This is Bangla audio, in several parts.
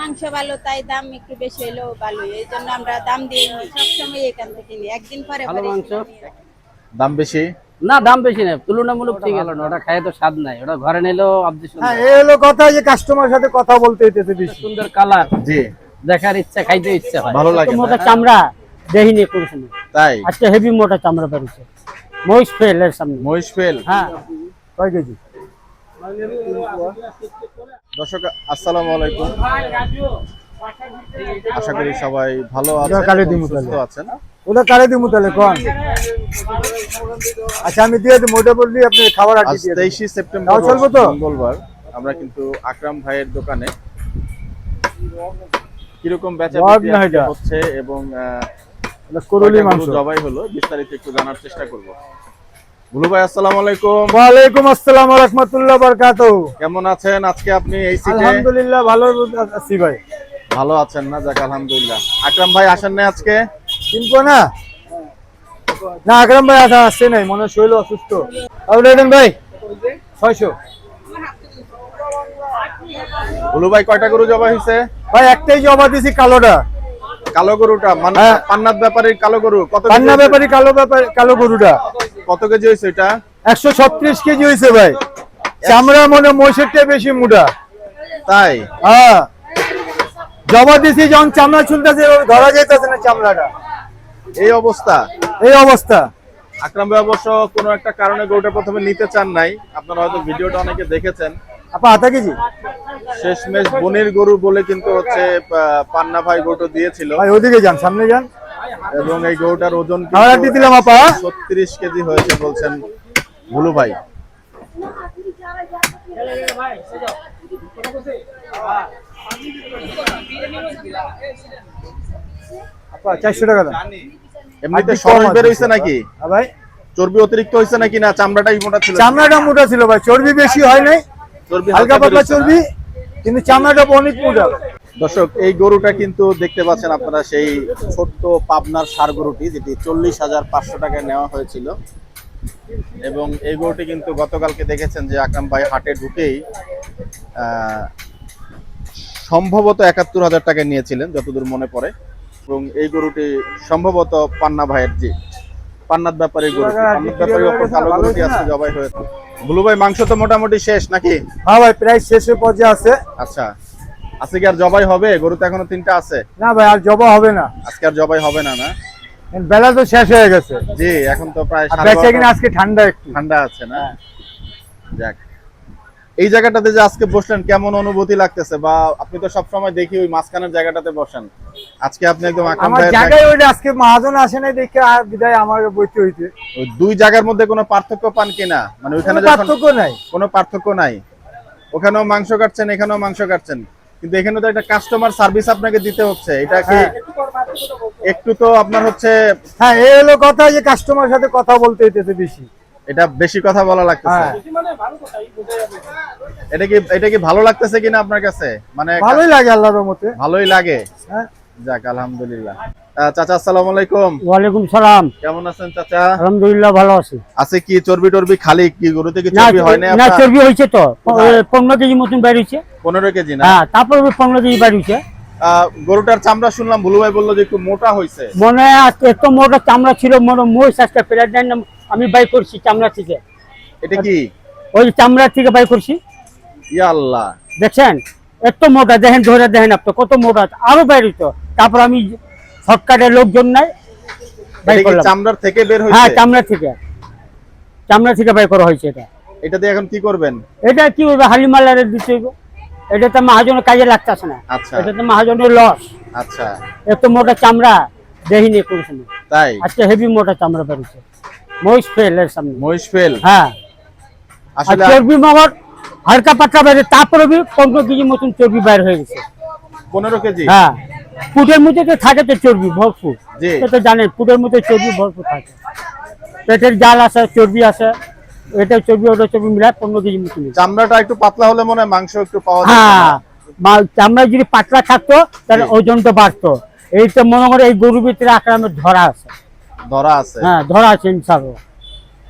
মাংস ভালো তাই দাম একটু বেশি হলেও ভালো এই জন্য আমরা দাম দিয়ে নিই। সবসময় এখান থেকে নিই। একদিন পরে ভালো মাংস? দাম বেশি? না দাম বেশি না। তুলনামূলক ঠিক হলো না ওটা খায় তো স্বাদ নাই। ওটা ঘরে নিলেও আপনি হ্যাঁ এই হলো কথা যে কাস্টমার সাথে কথা বলতে হইতেছে বেশি। সুন্দর কালার জি। দেখার ইচ্ছা খাইতে ইচ্ছা হয়। ভালো লাগে মোটা চামড়া দেখিনি কোনো সময় তাই? আজকে হেভি মোটা চামড়া বেরিয়েছে মহিষ ফেল এর সামনে। মহিষ ফেল? হ্যাঁ। কয় কেজি? দর্শক আসসালামু আলাইকুম। আশা করি সবাই ভালো আছেন কালে এবং দিমু সুস্থ আছেন। ওটা কারে দিমু তাহলে কোন? আচ্ছা আমি দিয়ে দিই মোটা বললি আপনি খাবার আগে দিয়ে তেইশে সেপ্টেম্বর তাও তো? মঙ্গলবার আমরা কিন্তু আকরাম ভাইয়ের দোকানে কীরকম বেচা। হচ্ছে এবং করলি মাংস। জবাই হলো বিস্তারিত একটু জানার চেষ্টা করব। ভাই আসসালামু আলাইকুম। ওয়ালাইকুম আসসালাম ওয়া রাহমাতুল্লাহ বারাকাতুহু। কেমন আছেন? আজকে আপনি এই সিটে আলহামদুলিল্লাহ ভালো আছি ভাই। ভালো আছেন না? যাক আলহামদুলিল্লাহ। আকরাম ভাই আসেন না আজকে? চিনবো না? না আকরাম ভাই আসা আসছে নাই মনে শরীর অসুস্থ। তাহলে ভাই ছয়শো। ভুলু ভাই কয়টা গরু ভাই একটাই জমা দিছি কালোটা। কালো গরুটা মান- হ্যাঁ। পান্নাত ব্যাপারীর কালো গরু কত পান্না? ব্যাপারী কালো ব্যাপারী কালো গরুটা। কত কেজি হয়েছে এটা? একশো ছত্রিশ কেজি হয়েছে ভাই। চামড়া মনে মহিষের চেয়ে বেশি মুডা তাই? হ্যাঁ। জমা দিছি যখন চামড়া চুলতেছে ধরা যাইতেছে না চামড়াটা। এই অবস্থা? এই অবস্থা। আকরাম ভাই অবশ্য কোনো একটা কারণে গরুটা প্রথমে নিতে চান নাই। আপনারা হয়তো ভিডিওটা অনেকে দেখেছেন। আপা আধা কেজি? শেষমেশ বনির গরু বলে কিন্তু হচ্ছে পান্না ভাই গরুটা দিয়েছিল। ভাই ওদিকে যান সামনে যান। এবং এই গরুটার ওজন দিলাম আপা। ছত্রিশ কেজি হয়েছে বলছেন ভুলু ভাই। চারশো টাকা এমনিতে সরস নাকি? ভাই। চর্বি অতিরিক্ত হয়েছে নাকি না? চামড়াটাই মোটা ছিল। চামড়াটা মোটা ছিল ভাই। চর্বি বেশি হয় নাই। চর্বি হালকা পাতলা চর্বি কিন্তু চামড়াটা অনেক মোটা। দর্শক এই গরুটা কিন্তু দেখতে পাচ্ছেন আপনারা সেই ছোট্ট পাবনার সার গরুটি যেটি চল্লিশ হাজার পাঁচশো টাকায় নেওয়া হয়েছিল। এবং এই গরুটি কিন্তু গতকালকে দেখেছেন যে আকরাম ভাই হাটে ঢুকেই সম্ভবত একাত্তর হাজার টাকা নিয়েছিলেন যতদূর মনে পড়ে। এবং এই গরুটি সম্ভবত পান্না ভাইয়ের জি পান্নাত ব্যাপারে গরু পান্নাত ব্যাপারীর ওপর কালো গরুটি আজকে জবাই হয়েছে। ভুলু ভাই মাংস তো মোটামুটি শেষ নাকি? হ্যাঁ ভাই প্রায় শেষের পর্যায়ে আছে। আচ্ছা। আজকে কি আর জবাই হবে? গরু তো এখনও তিনটা আছে। না ভাই আর জবা হবে না। আজকে আর জবাই হবে না না? বেলা তো শেষ হয়ে গেছে। জি এখন তো প্রায় বেচা কিনা আজকে ঠান্ডা একটু। ঠান্ডা আছে না? যাক। এই জায়গাটাতে যে আজকে বসলেন কেমন অনুভূতি লাগতেছে? বা আপনি তো সব সময় দেখি ওই মাঝখানের জায়গাটাতে বসেন। আজকে আপনি একদম আকরাম আমার জায়গায় ওইটা আজকে মহাজন আসে নাই দেখে আর বিদায় আমার বইতে হইতে ওই দুই জায়গার মধ্যে কোনো পার্থক্য পান কিনা? মানে ওইখানে যখন পার্থক্য নাই। কোনো পার্থক্য নাই। ওখানেও মাংস কাটছেন এখানেও মাংস কাটছেন। কিন্তু এখানে তো একটা কাস্টমার সার্ভিস আপনাকে দিতে হচ্ছে। এটা কি হ্যাঁ। একটু তো আপনার হচ্ছে হ্যাঁ এই হলো কথা যে কাস্টমার সাথে কথা বলতে হইতেছে বেশি। এটা বেশি কথা বলা লাগতেছে। হ্যাঁ। এটা কি এটা কি ভালো লাগতেছে কিনা আপনার কাছে? মানে ভালোই লাগে আল্লাহর মতে ভালোই লাগে। হ্যাঁ। যাক আলহামদুলিল্লাহ। চাচা আসসালামু আলাইকুম। ওয়ালাইকুম সালাম। কেমন আছেন চাচা? আলহামদুলিল্লাহ ভালো আছি। আছে কি চর্বি টর্বি খালি? কি গরুতে কি চর্বি হয় না না চর্বি হয়েছে তো। কোথায়? পনেরো কেজি মতন কেজি না? হ্যাঁ তারপর কেজি গরুটার চামড়া শুনলাম ভুলু ভাই বলল যে একটু মোটা মনে এত মোটা চামড়া ছিল মনে আজকে প্রেগনেন্ট আমি বাই করছি চামড়া থেকে। এটা কি? ওই চামড়া থেকে বাই করছি। ইয়া আল্লাহ। দেখছেন? এত মোটা দেখেন ধরে দেখেন আপনি কত মোটা আরও বেরিত তারপর আমি শর্টকাটের লোকজন নাই বাই করলাম। চামড়ার থেকে বের হ্যাঁ চামড়া থেকে। চামড়া থেকে বাই করা হয়েছে এটা। এটা দিয়ে এখন কি করবেন? এটা কি হবে হালিমালারে দিতে হইব। এটা তো মহাজনের কাজে লাগতেছে না। আচ্ছা। এটা তো মহাজনের লস আচ্ছা। এত মোটা চামড়া দেখিনি কোনো সময় তাই? আজকে হেভি মোটা চামড়া বেরিয়েছে। মহিষ ফেল এর সামনে। মহিষ ফেল? হ্যাঁ। আসলে চর্বি হালকা পাতলা বেড়ে তারপরে বি পনেরো কেজি মতন চর্বি বাইর হয়ে গেছে। পনেরো কেজি? হ্যাঁ। পুটের মধ্যে তো থাকে তো চর্বি ভরপুর। তো জানেন পুটের মধ্যে চর্বি ভরপুর থাকে। পেটের জাল আছে চর্বি আছে। এটা চর্বি ওটা চর্বি মিলায় পনেরো কেজি হয়েছে। চামড়াটা একটু পাতলা হলে মনে হয় মাংস একটু পাওয়া যায়। হ্যাঁ চামড়া যদি পাতলা থাকতো তাহলে। ওজনটা বাড়তো। এই তো মনে করে এই গরুর ভিতরে আক্রামের ধরা আছে। ধরা আছে। হ্যাঁ ধরা আছে ইনশাল্লাহ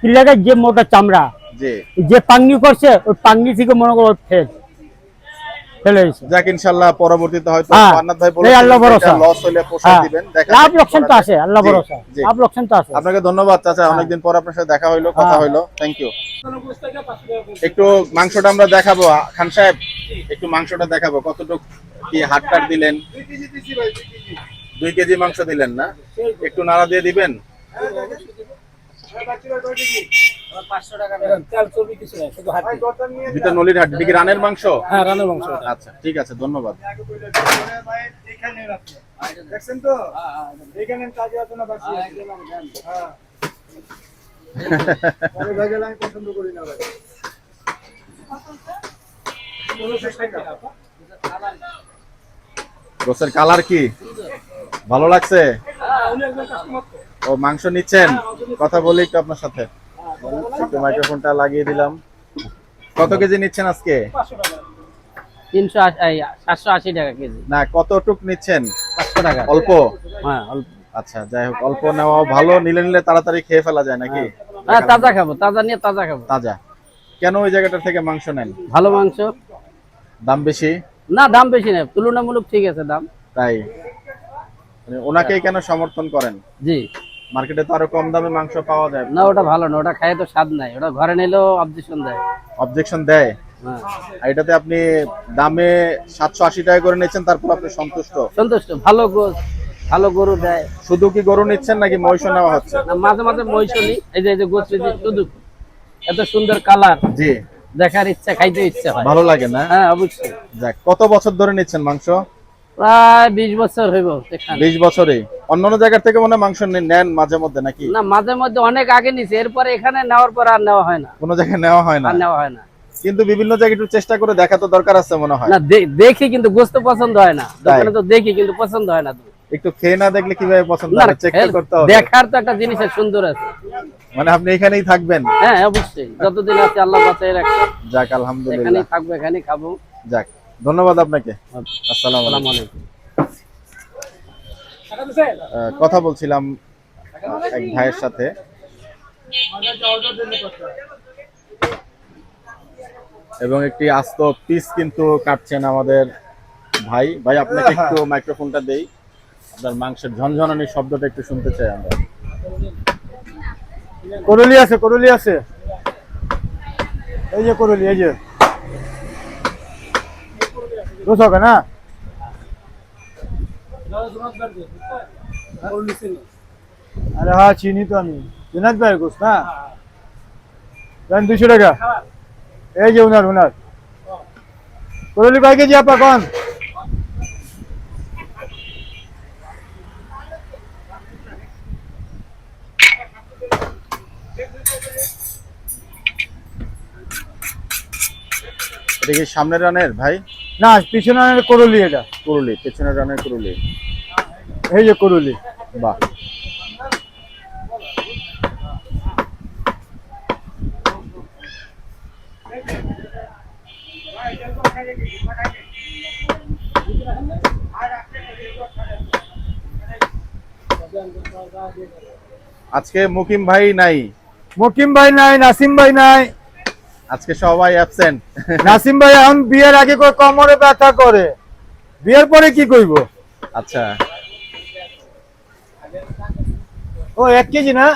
কি যে মোটা চামড়া যে পাঙ্গি করছে ওই পাঙ্গি থেকে মনে করো ফেল। যাক ইনশাল্লাহ পরবর্তীতে হয়তো হ্যাঁ, ভাই এই আল্লাহ ভরসা। লস হলে পোষায় হ্যাঁ। দিবেন দেখা লাভ লোকসান তো আছে আল্লাহ ভরসা। লাভ লোকসান তো আছে। আপনাকে ধন্যবাদ চাচা অনেকদিন পর আপনার সাথে দেখা হইল কথা হ্যাঁ। হইল। থ্যাংক ইউ একটু মাংসটা আমরা দেখাবো। খান সাহেব একটু মাংসটা দেখাবো। কতটুকু কি হাট কাট দিলেন? দুই কেজি মাংস দিলেন না? একটু নাড়া দিয়ে দিবেন? ভিতর নলির হাট দিকে রানের মাংস? হ্যাঁ রানের মাংস আচ্ছা ঠিক আছে ধন্যবাদ। দেখছেন তো? এখানে কাজে আছে না বাকি হ্যাঁ। আরে ভাই গেলে আমি পছন্দ করি না ভাই। গোসের কালার কি? ভালো লাগছে? ও মাংস নিচ্ছেন? কথা বলি একটু আপনার সাথে। একটু মাইক্রোফোনটা লাগিয়ে দিলাম। কত কেজি নিচ্ছেন আজকে? তিনশো সাতশো আশি টাকা কেজি। না কতটুক নিচ্ছেন? পাঁচশো টাকা। অল্প? হ্যাঁ অল্প। আচ্ছা যাই হোক অল্প নেওয়া ভালো নিলে নিলে তাড়াতাড়ি খেয়ে ফেলা যায় নাকি? হ্যাঁ। তাজা খাব তাজা নিয়ে তাজা খাব। তাজা। কেন ওই জায়গাটা থেকে মাংস নেন? ভালো মাংস। দাম বেশি? না দাম বেশি নেই তুলনামূলক ঠিক আছে দাম। তাই। মানে ওনাকেই কেন সমর্থন করেন? জি। মার্কেটে তো আরও কম দামে মাংস পাওয়া যায়। না ওটা ভালো না ওটা খাই তো স্বাদ নাই। ওটা ঘরে নিলেও অবজেকশন দেয়। অবজেকশন দেয়? হ্যাঁ। আর এটাতে আপনি দামে সাতশো আশি টাকা করে নিচ্ছেন তারপর আপনি সন্তুষ্ট? সন্তুষ্ট। ভালো গোস ভালো গরু দেয়। শুধু কি গরু নিচ্ছেন নাকি মহিষ নেওয়া হচ্ছে? না মাঝে মাঝে মহিষলি এই যে এই যে গোস শুধু এত সুন্দর কালার। জি। দেখার ইচ্ছা খাইতে ইচ্ছা হয়। ভালো লাগে না? হ্যাঁ অবশ্যই। যাক কত বছর ধরে নিচ্ছেন মাংস? প্রায় বিশ বছর হইব বিশ বছরে অন্যান্য জায়গা থেকে মনে মাংস নেন মাঝে মধ্যে নাকি? না মাঝে মধ্যে অনেক আগে নিছে এরপরে এখানে নেওয়ার পর আর নেওয়া হয় না। কোনো জায়গায় নেওয়া হয় না? নেওয়া হয় না। কিন্তু বিভিন্ন জায়গায় একটু চেষ্টা করে দেখা তো দরকার আছে মনে হয়। না দেখি কিন্তু গোস্ত পছন্দ হয় না। দোকানে তো দেখি কিন্তু পছন্দ হয় না। একটু খেয়ে না দেখলে কীভাবে পছন্দ না চেক করতে হবে। দেখার তো একটা জিনিসের সুন্দর আছে। মানে আপনি এখানেই থাকবেন? হ্যাঁ অবশ্যই। যতদিন আছে আল্লাহ বাঁচাই রাখছে যাক আলহামদুলিল্লাহ। এখানেই থাকব এখানেই খাব। যাক ধন্যবাদ আপনাকে। আসসালামু আসসালামু আলাইকুম। কথা বলছিলাম এক ভাইয়ের সাথে। এবং একটি আস্ত পিস কিন্তু কাটছেন আমাদের ভাই। ভাই, আপনাকে একটু মাইক্রোফোনটা দেই। আপনার মাংসের ঝনঝনানি শব্দটা একটু শুনতে চাই আমরা। করলি আছে করলি আছে। এই যে করলি এই যে। কে না? আরে হ্যাঁ চিনি তো আমি। ভাই না দুশো টাকা। এই যে উনার উনার। কেজি আপা, কন? সামনের রানের, ভাই? না পিছনে করলি এটা। কুরুলি পেছনের রানের কুরুলি। এই যে করলি। বাহ। আজকে মুকিম ভাই নাই। মকিম ভাই নাই নাসিম ভাই নাই। আজকে সবাই অ্যাবসেন্ট নাসিম ভাই এখন বিয়ের আগে করে কোমরে ব্যথা করে? বিয়ের পরে কি করব আচ্ছা। ও এক কেজি না?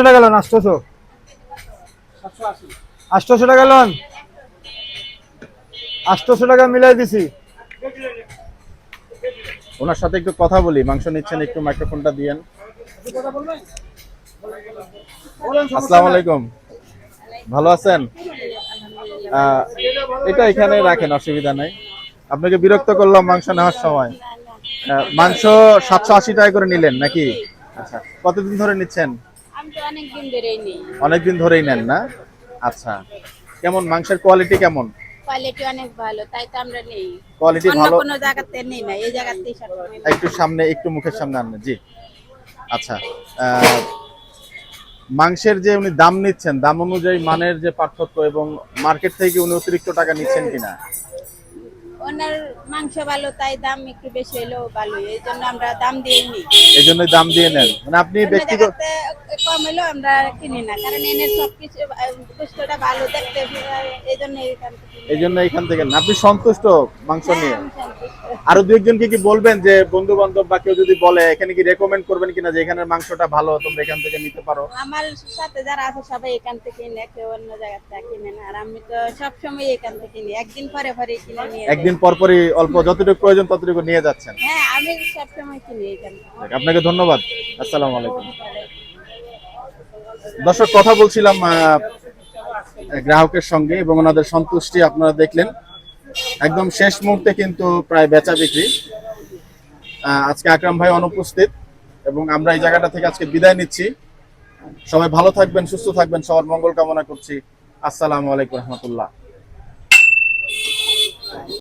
টাকা টাকা আষ্টশো টাকা মিলাই দিছি। ওনার সাথে একটু কথা বলি মাংস নিচ্ছেন একটু মাইক্রোফোনটা দিয়েন। আসসালামু আলাইকুম। ভালো আছেন? এটা এখানে রাখেন অসুবিধা নাই। আপনাকে বিরক্ত করলাম মাংস নেওয়ার সময়। মাংস সাতশো আশি টাকা করে নিলেন নাকি? আচ্ছা কতদিন ধরে নিচ্ছেন? অনেকদিন ধরেই নেন না? আচ্ছা কেমন? মাংসের কোয়ালিটি কেমন? কোয়ালিটি অনেক ভালো তাই তো আমরা নেই। কোয়ালিটি ভালো। কোনো জায়গাতে নেই না এই জায়গাতেই একটু সামনে একটু মুখের সামনে আনবেন জি। আচ্ছা মাংসের যে উনি দাম নিচ্ছেন দাম অনুযায়ী মানের যে পার্থক্য এবং মার্কেট থেকে উনি অতিরিক্ত টাকা নিচ্ছেন কিনা? ওনার মাংস ভালো তাই দাম একটু বেশি হলেও ভালো এই জন্য আমরা দাম দিয়ে নিই। এই জন্যই দাম দিয়ে নেন। মানে আপনি ব্যক্তিগত কম হলেও আমরা কিনি না কারণ এনে সবকিছু বস্তুটা ভালো দেখতে এই জন্য এখান থেকে এই জন্য এখান থেকে আপনি সন্তুষ্ট মাংস হ্যাঁ, নিয়ে? আরও দু একজনকে কি বলবেন যে বন্ধু বান্ধব বা কেউ যদি বলে এখানে কি রেকমেন্ড করবেন কিনা যে এখানের মাংসটা ভালো তোমরা এখান থেকে নিতে পারো? আমার সাথে যারা আছে সবাই এখান থেকে কিনে কেউ অন্য জায়গা থেকে কিনে না। আর আমি তো সবসময় এখান থেকে কিনি একদিন পরে পরে কিনে নিয়ে। একদিন পর পরই অল্প যতটুকু প্রয়োজন ততটুকু নিয়ে যাচ্ছেন? হ্যাঁ আমি সবসময় কিনি এখান আপনাকে ধন্যবাদ। আসসালামু আলাইকুম। দর্শক কথা বলছিলাম গ্রাহকের সঙ্গে এবং ওনাদের সন্তুষ্টি আপনারা দেখলেন। একদম শেষ মুহূর্তে কিন্তু প্রায় বেচা বিক্রি। আজকে আকরাম ভাই অনুপস্থিত এবং আমরা এই জায়গাটা থেকে আজকে বিদায় নিচ্ছি। সবাই ভালো থাকবেন সুস্থ থাকবেন। সবার মঙ্গল কামনা করছি। আসসালামু আলাইকুম রহমতুল্লাহ।